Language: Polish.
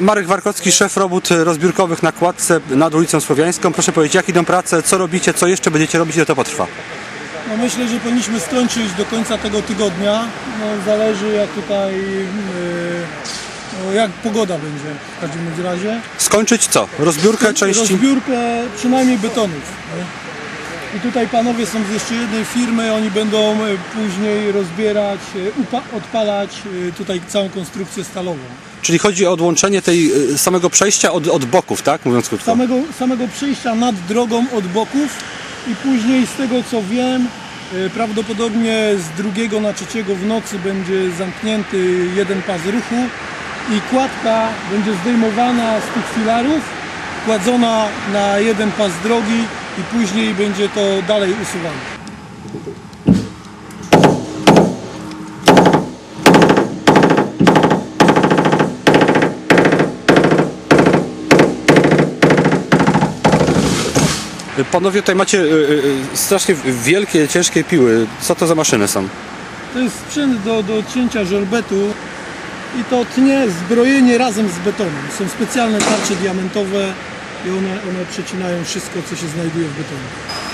Marek, Warkowski, szef robót rozbiórkowych na kładce nad ulicą Słowiańską. Proszę powiedzieć, jak idą prace, co robicie, co jeszcze będziecie robić, ile to potrwa? No myślę, że powinniśmy skończyć do końca tego tygodnia. No, zależy jak tutaj, yy, jak pogoda będzie w każdym razie. Skończyć co? Rozbiórkę części? Rozbiórkę przynajmniej betonów. Nie? I tutaj panowie są z jeszcze jednej firmy, oni będą e, później rozbierać, e, odpalać e, tutaj całą konstrukcję stalową. Czyli chodzi o odłączenie tej samego przejścia od, od boków, tak? Mówiąc krótko. Samego, samego przejścia nad drogą od boków i później z tego co wiem, prawdopodobnie z drugiego na trzeciego w nocy będzie zamknięty jeden pas ruchu i kładka będzie zdejmowana z tych filarów, kładzona na jeden pas drogi i później będzie to dalej usuwane. Panowie tutaj macie y, y, strasznie wielkie, ciężkie piły. Co to za maszyny są? To jest sprzęt do, do cięcia żelbetu i to tnie zbrojenie razem z betonem. Są specjalne tarcze diamentowe i one, one przecinają wszystko, co się znajduje w betonie.